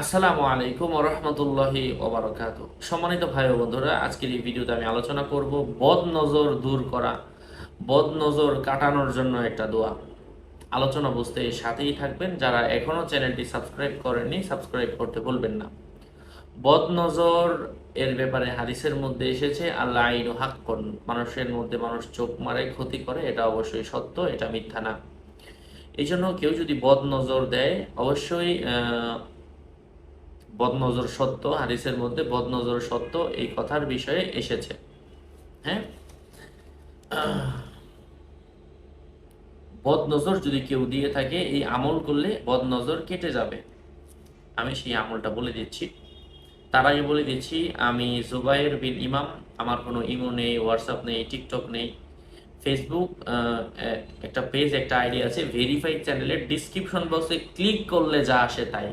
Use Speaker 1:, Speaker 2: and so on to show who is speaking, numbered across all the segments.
Speaker 1: আসসালামু আলাইকুম রহমতুল্লাহি ওবরাকাত সম্মানিত ভাই বন্ধুরা, আজকের এই ভিডিওতে আমি আলোচনা করব বদ নজর দূর করা বদ নজর কাটানোর জন্য একটা দোয়া। আলোচনা বুঝতে সাথেই থাকবেন। যারা এখনও চ্যানেলটি সাবস্ক্রাইব করেননি, সাবস্ক্রাইব করতে বলবেন না। বদ নজর এর ব্যাপারে হাদিসের মধ্যে এসেছে আল্লাহ হাক হাক্কন, মানুষের মধ্যে মানুষ চোখ মারে, ক্ষতি করে, এটা অবশ্যই সত্য, এটা মিথ্যা না। এই জন্য কেউ যদি বদ নজর দেয়, অবশ্যই বদনজর সত্য, হাদিসের মধ্যে বদনজর সত্য এই কথার বিষয়ে এসেছে। হ্যাঁ? বদনজর যদি কেউ দিয়ে থাকে, এই আমল করলে বদনজর কেটে যাবে। আমি সেই আমলটা বলে দিচ্ছি। তার আগে বলে দিচ্ছি, আমি জুবাইর বিন ইমাম, আমার কোনো ইমো নেই, হোয়াটসঅ্যাপ নেই, টিকটক নেই। ফেসবুক একটা পেজ, একটা আইডি আছে, ভেরিফাইড চ্যানেলের ডিসক্রিপশন বক্সে ক্লিক করলে যা আসে তাই।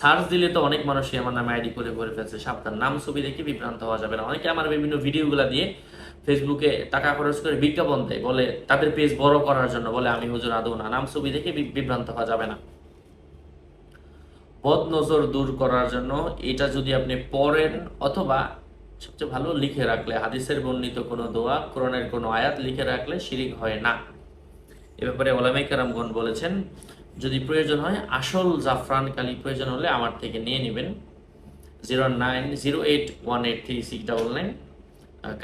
Speaker 1: সার্চ দিলে তো অনেক মানুষই আমার নামে আইডি করে ভরে ফেলছে। সাবধান, নাম, ছবি দেখে বিভ্রান্ত হওয়া যাবে না। অনেকে আমার বিভিন্ন ভিডিওগুলো দিয়ে ফেসবুকে টাকা খরচ করে বিজ্ঞাপন দেয়, বলে তাদের পেজ বড় করার জন্য, বলে আমি হুজুর আদৌ না। নাম, ছবি দেখে বিভ্রান্ত হওয়া যাবে না। বদ নজর দূর করার জন্য এটা যদি আপনি পড়েন অথবা সবচেয়ে ভালো লিখে রাখলে, হাদিসের বর্ণিত কোনো দোয়া, কোরআনের কোনো আয়াত লিখে রাখলে শিরিক হয় না। এ ব্যাপারে ওলামাই বলেছেন যদি প্রয়োজন হয়, আসল জাফরান কালি প্রয়োজন হলে আমার থেকে নিয়ে নেবেন। Zero nine zero eight one eight three six double nine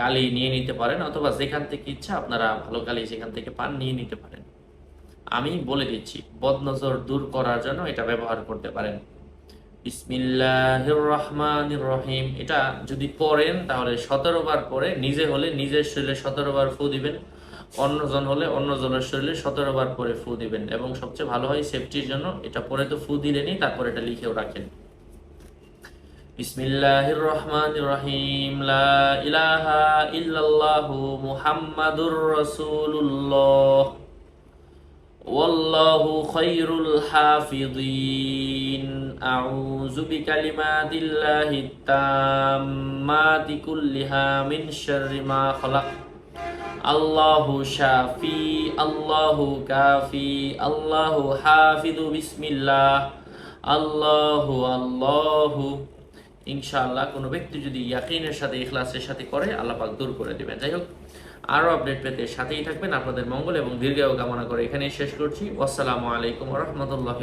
Speaker 1: কালি নিয়ে নিতে পারেন, অথবা যেখান থেকে ইচ্ছা আপনারা ভালো কালি যেখান থেকে পান, নিয়ে নিতে পারেন। আমি বলে দিচ্ছি, বদনজর দূর করার জন্য এটা ব্যবহার করতে পারেন। বিসমিল্লাহির রহমানির রহিম। এটা যদি পড়েন, তাহলে সতেরো বার পরে নিজে হলে নিজের শরীরে সতেরো বার ফু দিবেন। অন্যজন হলে অন্যজনের শরীরে সতেরো বার করে ফু দিবেন এবং সবচেয়ে ভালো হয় সেফটির জন্য এটা পরে তো ফু দিলেনি তারপর এটা লিখেও রাখেন। বিসমিল্লাহির রহমানির রহিম লা ইলাহা মুহাম্মাদুর রাসূলুল্লাহ। ওয়াল্লাহু খায়রুল হাফিযিন। আউযু বিকালিমাতিল্লাহিত তাম্মাতি কুল্লিহা মিন শাররি মা খালাক। আল্লাহু শাফি, আল্লাহু কাফি, আল্লাহু হাফিদু বিসমিল্লাহ। আল্লাহু আল্লাহু। ইনশাআল্লাহ কোনো ব্যক্তি যদি ইয়াকিনের সাথে, ইখলাসের সাথে করে, আল্লাহ পাক দূর করে দেবেন। যাই হোক, আরও আপডেট পেতে সাথেই থাকবেন। আপনাদের মঙ্গল এবং দীর্ঘায়ু কামনা করে এখানেই শেষ করছি। আসসালামু আলাইকুম রহমতুল্লাহ